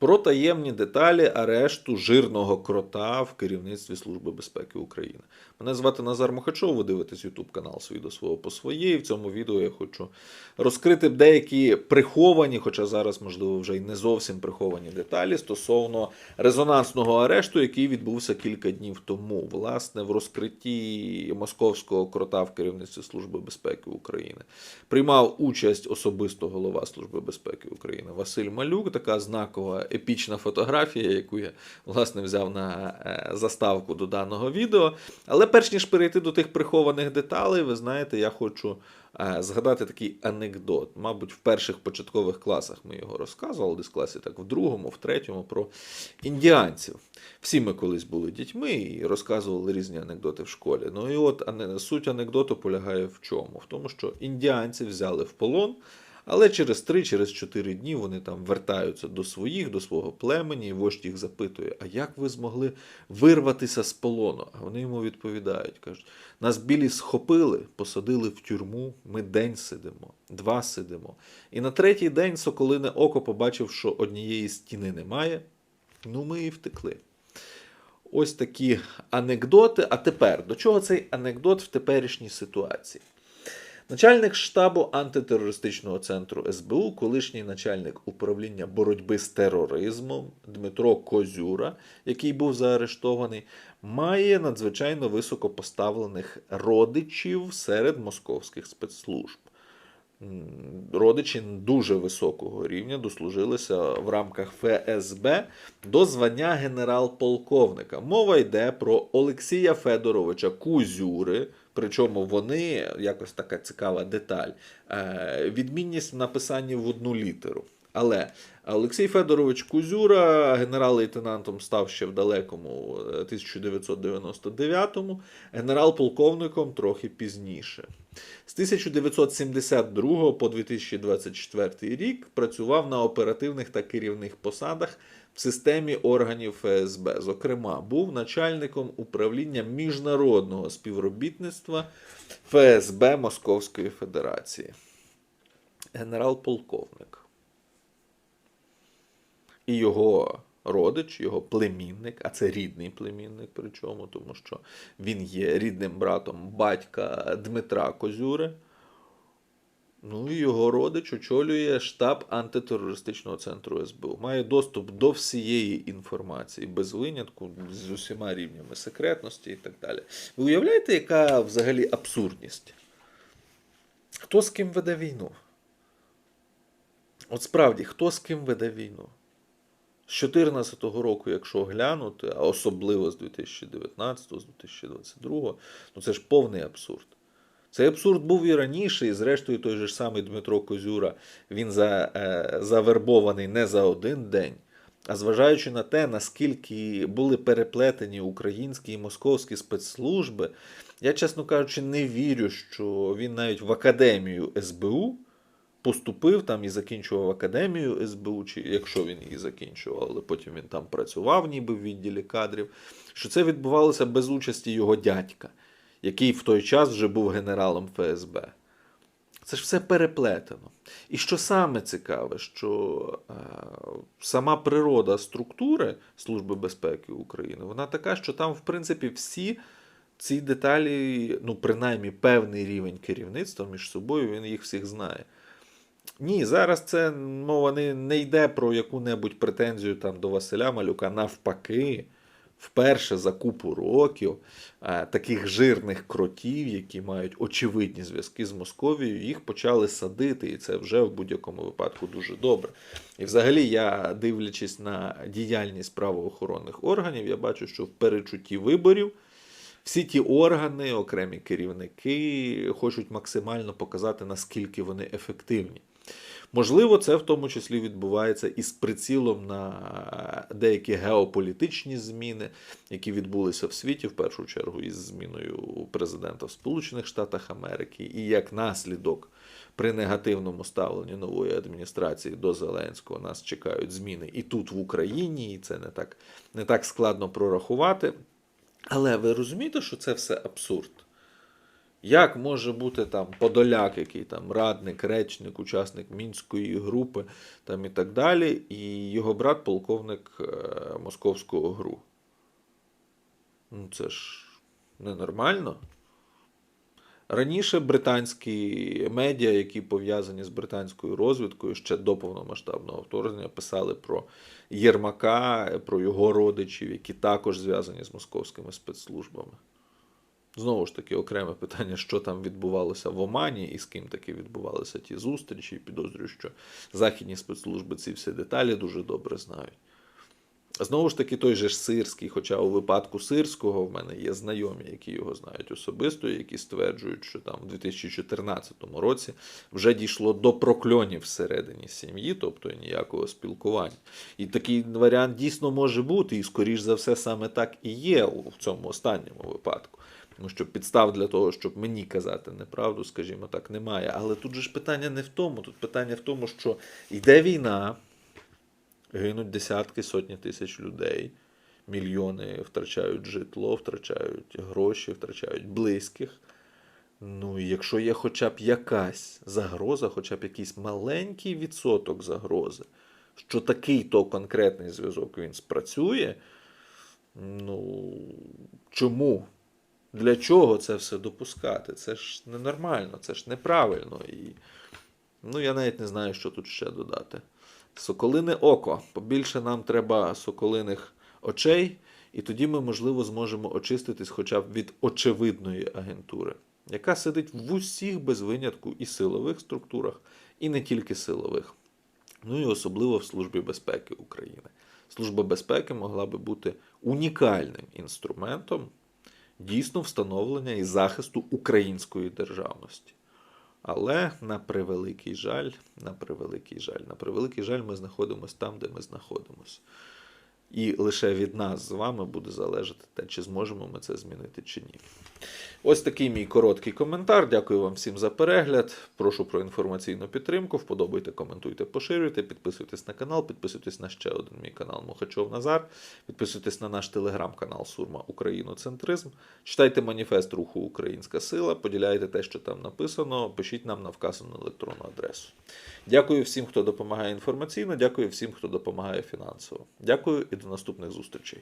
Про таємні деталі арешту жирного крота в керівництві Служби безпеки України. Мене звати Назар Мухачов, ви дивитесь YouTube канал «Свій до свого по своє. В цьому відео я хочу розкрити деякі приховані, хоча зараз, можливо, вже й не зовсім приховані деталі стосовно резонансного арешту, який відбувся кілька днів тому, власне, в розкритті московського крота в керівництві Служби безпеки України. Приймав участь особисто голова Служби безпеки України Василь Малюк, така знакова епічна фотографія, яку я власне взяв на е, заставку до даного відео. Але перш ніж перейти до тих прихованих деталей, ви знаєте, я хочу е, згадати такий анекдот. Мабуть, в перших початкових класах ми його розказували, десь класі так в другому, в третьому, про індіанців. Всі ми колись були дітьми і розказували різні анекдоти в школі. Ну і от суть анекдоту полягає в чому? В тому, що індіанці взяли в полон. Але через 3 через 4 дні вони там вертаються до своїх, до свого племені, і вождь їх запитує: А як ви змогли вирватися з полону? А вони йому відповідають: кажуть, нас білі схопили, посадили в тюрму, ми день сидимо, два сидимо. І на третій день соколине око побачив, що однієї стіни немає. Ну, ми і втекли. Ось такі анекдоти. А тепер до чого цей анекдот в теперішній ситуації? Начальник штабу антитерористичного центру СБУ, колишній начальник управління боротьби з тероризмом Дмитро Козюра, який був заарештований, має надзвичайно високо поставлених родичів серед московських спецслужб. Родичі дуже високого рівня дослужилися в рамках ФСБ до звання генерал-полковника. Мова йде про Олексія Федоровича Кузюри. Причому вони, якось така цікава деталь, е, відмінність в написанні в одну літеру. Але Олексій Федорович Кузюра генерал-лейтенантом став ще в далекому е, 1999-му, генерал-полковником трохи пізніше. З 1972 по 2024 рік працював на оперативних та керівних посадах в системі органів ФСБ. Зокрема, був начальником управління міжнародного співробітництва ФСБ Московської Федерації. Генерал-полковник. І його родич, його племінник, а це рідний племінник, причому, тому що він є рідним братом батька Дмитра Козюри. Ну і його родич очолює штаб антитерористичного центру СБУ. Має доступ до всієї інформації без винятку, з усіма рівнями секретності і так далі. Ви уявляєте, яка взагалі абсурдність? Хто з ким веде війну? От справді, хто з ким веде війну? З 2014 року, якщо глянути, а особливо з 2019, з 2022, ну це ж повний абсурд. Цей абсурд був і раніше, і зрештою той же ж самий Дмитро Козюра, він за, е, завербований не за один день, а зважаючи на те, наскільки були переплетені українські і московські спецслужби, я, чесно кажучи, не вірю, що він навіть в академію СБУ поступив там і закінчував академію СБУ, чи якщо він її закінчував, але потім він там працював, ніби в відділі кадрів, що це відбувалося без участі його дядька, який в той час вже був генералом ФСБ. Це ж все переплетено. І що саме цікаве, що е, сама природа структури Служби безпеки України, вона така, що там, в принципі, всі ці деталі, ну, принаймні, певний рівень керівництва між собою, він їх всіх знає. Ні, зараз це мова не, не йде про яку-небудь претензію там до Василя Малюка. Навпаки, вперше за купу років е, таких жирних кротів, які мають очевидні зв'язки з Московією, їх почали садити, і це вже в будь-якому випадку дуже добре. І взагалі, я дивлячись на діяльність правоохоронних органів, я бачу, що в перечутті виборів. Всі ті органи, окремі керівники, хочуть максимально показати, наскільки вони ефективні. Можливо, це в тому числі відбувається із прицілом на деякі геополітичні зміни, які відбулися в світі, в першу чергу, із зміною президента в Сполучених Штатах Америки, і як наслідок при негативному ставленні нової адміністрації до Зеленського нас чекають зміни і тут в Україні, і це не так, не так складно прорахувати. Але ви розумієте, що це все абсурд? Як може бути там Подоляк, який там радник, речник, учасник мінської групи там і так далі, і його брат полковник е, московського ГРУ? Ну, це ж ненормально. Раніше британські медіа, які пов'язані з британською розвідкою ще до повномасштабного вторгнення, писали про Єрмака, про його родичів, які також зв'язані з московськими спецслужбами. Знову ж таки, окреме питання, що там відбувалося в Омані і з ким таки відбувалися ті зустрічі. І Підозрюю, що західні спецслужби ці всі деталі дуже добре знають. Знову ж таки, той же ж Сирський, хоча у випадку Сирського в мене є знайомі, які його знають особисто, які стверджують, що там у 2014 році вже дійшло до прокльонів всередині сім'ї, тобто ніякого спілкування. І такий варіант дійсно може бути, і скоріш за все саме так і є у- цьому останньому випадку. Тому що підстав для того, щоб мені казати неправду, скажімо так, немає. Але тут же ж питання не в тому. Тут питання в тому, що йде війна, гинуть десятки, сотні тисяч людей, мільйони втрачають житло, втрачають гроші, втрачають близьких. Ну, і якщо є хоча б якась загроза, хоча б якийсь маленький відсоток загрози, що такий то конкретний зв'язок він спрацює, ну чому? Для чого це все допускати? Це ж ненормально, це ж неправильно. І ну, я навіть не знаю, що тут ще додати. Соколине око. Побільше нам треба соколиних очей, і тоді ми, можливо, зможемо очиститись хоча б від очевидної агентури, яка сидить в усіх без винятку і силових структурах, і не тільки силових. Ну і особливо в Службі безпеки України. Служба безпеки могла би бути унікальним інструментом дійсно встановлення і захисту української державності. Але на превеликий жаль, на превеликий жаль, на превеликий жаль, ми знаходимося там, де ми знаходимося. І лише від нас з вами буде залежати те, чи зможемо ми це змінити чи ні. Ось такий мій короткий коментар. Дякую вам всім за перегляд. Прошу про інформаційну підтримку. Вподобайте, коментуйте, поширюйте, підписуйтесь на канал, підписуйтесь на ще один мій канал Мухачов Назар. Підписуйтесь на наш телеграм-канал Сурма Україноцентризм. Читайте маніфест руху Українська Сила, поділяйте те, що там написано, пишіть нам на вказану електронну адресу. Дякую всім, хто допомагає інформаційно, дякую всім, хто допомагає фінансово. Дякую і до наступних зустрічей.